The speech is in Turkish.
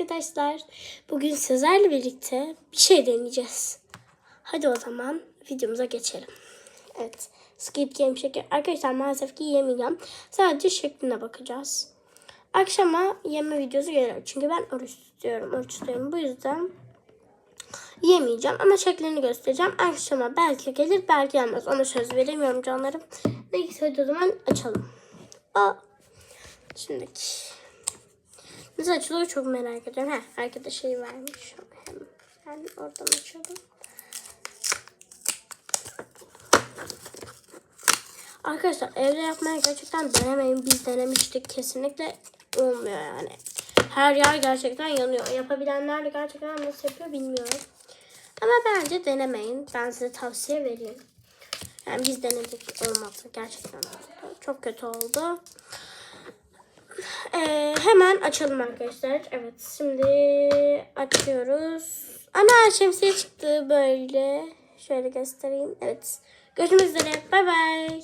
arkadaşlar. Bugün sizlerle birlikte bir şey deneyeceğiz. Hadi o zaman videomuza geçelim. Evet. Squid Game şekli. Arkadaşlar maalesef ki yemeyeceğim. Sadece şekline bakacağız. Akşama yeme videosu gelir. Çünkü ben oruç tutuyorum. Oruç tutuyorum. Bu yüzden yemeyeceğim. Ama şeklini göstereceğim. Akşama belki gelir belki gelmez. Ona söz veremiyorum canlarım. Neyse hadi o zaman açalım. Aa. Şimdiki. Nasıl açılıyor çok merak ediyorum. Heh, arkada şey vermiş. Hem, hem oradan açalım. Arkadaşlar evde yapmaya gerçekten denemeyin. Biz denemiştik. Kesinlikle olmuyor yani. Her yer gerçekten yanıyor. Yapabilenler de gerçekten nasıl yapıyor bilmiyorum. Ama bence denemeyin. Ben size tavsiye vereyim. Yani biz denedik olmadı. Gerçekten olmadı. Çok kötü oldu. Ee, hemen açalım arkadaşlar. Evet şimdi açıyoruz. Ana şemsiye çıktı böyle. Şöyle göstereyim. Evet. Görüşmek üzere. Bay bay.